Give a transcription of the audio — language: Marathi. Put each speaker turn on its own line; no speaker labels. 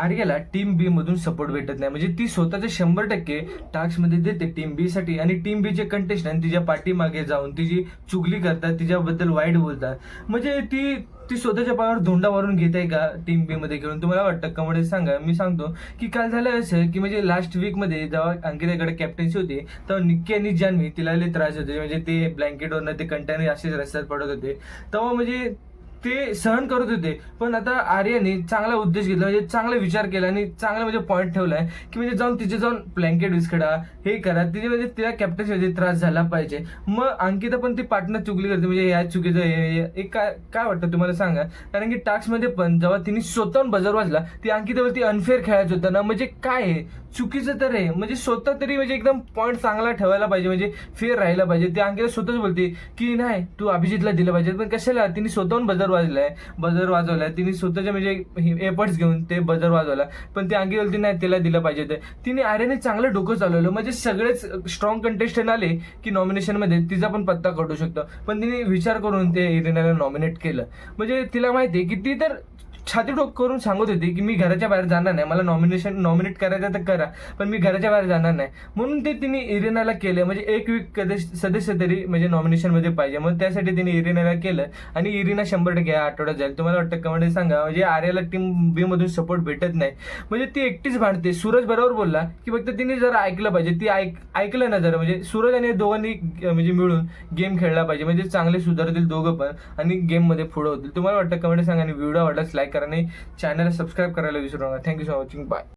आर्याला टीम बी मधून सपोर्ट भेटत नाही. म्हणजे ती स्वतःचे शंभर टक्के टास्कमध्ये देते टीम बी साठी. आणि टीम बीचे कंटेस्टंट तिच्या पाठीमागे जाऊन तिची चुगली करतात तिच्याबद्दल वाईट बोलतात. म्हणजे ती ती स्वतःच्या पायावर धोंडा मारून घेत आहे का टीम बी मध्ये घेऊन? तुम्हाला वाटतं का? म्हणजे सांगा. मी सांगतो की काल झालं असं की म्हणजे लास्ट वीकमध्ये जेव्हा अंकिताकडे कॅप्टन्सी होती तेव्हा निक्की आणि जान्हवी तिला लई त्रास होते. म्हणजे ते ब्लँकेटवरनं ते कंटेनर असेच रस्त्यात पडत होते. तेव्हा म्हणजे ते सहन करत होते. पण आता आर्याने चांगला उद्देश घेतला म्हणजे चांगला विचार केला आणि चांगला म्हणजे पॉईंट ठेवलाय की म्हणजे जाऊन तिचे जाऊन ब्लँकेट विस्कडा हे करा. तिचे म्हणजे तिला कॅप्टन्सी त्रास झाला पाहिजे. मग अंकिता पण ती पार्टनर चुकली करते म्हणजे या चुकीचं हे- काय काय वाटतं तुम्हाला सांगा? कारण की टास्कमध्ये पण जेव्हा तिने स्वतःहून बजर वाजला ती अंकितावरती अनफेअर खेळायचं होतं ना म्हणजे काय आहे चुकीचं तर आहे. म्हणजे स्वतः तरी म्हणजे एकदम पॉईंट चांगला ठेवायला पाहिजे. म्हणजे फेअर राहायला पाहिजे. ती अंकिता स्वतःच बोलते की नाही तू अभिजितला दिलं पाहिजे. पण कशाला? तिने स्वतःहून बजर वाजलाय. बजर वाजवलाय. तिने स्वतःच्या म्हणजे एफर्ट्स घेऊन ते बजर वाजवला. पण ती अंकी बोलते नाही तिला दिलं पाहिजे. ते तिने आर्याने चांगलं डोकं चालवलं. म्हणजे सगळेच स्ट्रॉंग कंटेस्टंट आले की नॉमिनेशनमध्ये तिचा पण पत्ता कटू शकतो. पण तिने विचार करून ते इरिनाला नॉमिनेट केलं. म्हणजे तिला माहिती आहे की ती तर छातीडोक करून सांगत होती की मी घराच्या बाहेर जाणार नाही. मला नॉमिनेशन नॉमिनेट करायचं तर करा पण मी घराच्या बाहेर जाणार नाही. म्हणून ते तिने इरेनाला केलं. म्हणजे एक वीक कदेश- सदस्य तरी म्हणजे नॉमिनेशनमध्ये पाहिजे. मग त्यासाठी तिने इरिनाला केलं आणि इरिना शंभर टक्के या आठवड्यात जाईल. तुम्हाला वाटतं कमेंट सांगा म्हणजे आर्याला टीम बी मधून सपोर्ट भेटत नाही. म्हणजे ती एकटीच भांडते. सूरज बरोबर बोलला की फक्त तिने जरा ऐकलं पाहिजे. ती ऐक ऐकलं ना जरा. म्हणजे सूरज आणि दोघांनी म्हणजे मिळून गेम खेळला पाहिजे. म्हणजे चांगले सुधारतील दोघं पण आणि गेममध्ये पुढं होतील. तुम्हाला वाटतं कमेंट सांगा आणि व्हिडिओ आवडलाच लाईक करा. आणि चॅनल सबस्क्राईब करायला विसरू नका. Thank you for watching bye